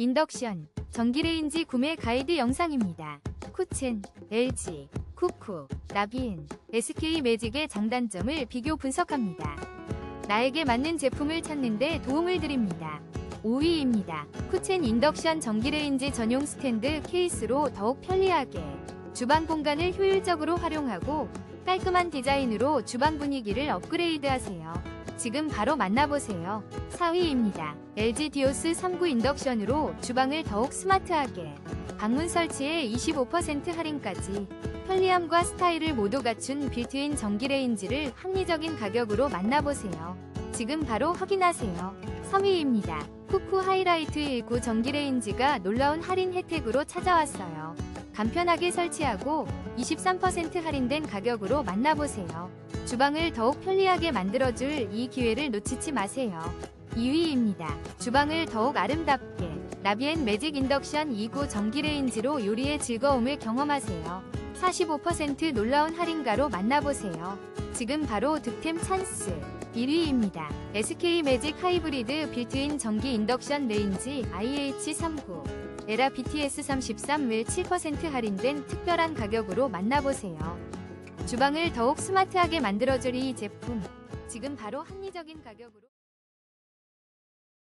인덕션, 전기레인지 구매 가이드 영상입니다. 쿠첸, LG, 쿠쿠, 나비엔, SK 매직의 장단점을 비교 분석합니다. 나에게 맞는 제품을 찾는 데 도움을 드립니다. 5위입니다. 쿠첸 인덕션 전기레인지 전용 스탠드 케이스로 더욱 편리하게 주방 공간을 효율적으로 활용하고 깔끔한 디자인으로 주방 분위기를 업그레이드하세요. 지금 바로 만나보세요. 4위입니다. LG 디오스 39 인덕션으로 주방을 더욱 스마트하게 방문 설치에 25% 할인까지 편리함과 스타일을 모두 갖춘 빌트인 전기레인지를 합리적인 가격으로 만나보세요. 지금 바로 확인하세요. 3위입니다. 쿠쿠 하이라이트 19 전기레인지가 놀라운 할인 혜택으로 찾아왔어요. 간편하게 설치하고 23% 할인된 가격으로 만나보세요. 주방을 더욱 편리하게 만들어줄 이 기회를 놓치지 마세요. 2위입니다. 주방을 더욱 아름답게 나비엔 매직 인덕션 2구 전기레인지로 요리의 즐거움을 경험하세요. 45% 놀라운 할인가로 만나보세요. 지금 바로 득템 찬스. 1위입니다. SK 매직 하이브리드 빌트인 전기 인덕션 레인지 IH39 에라 BTS 33을 7% 할인된 특별한 가격으로 만나보세요. 주방을 더욱 스마트하게 만들어줄 이 제품. 지금 바로 합리적인 가격으로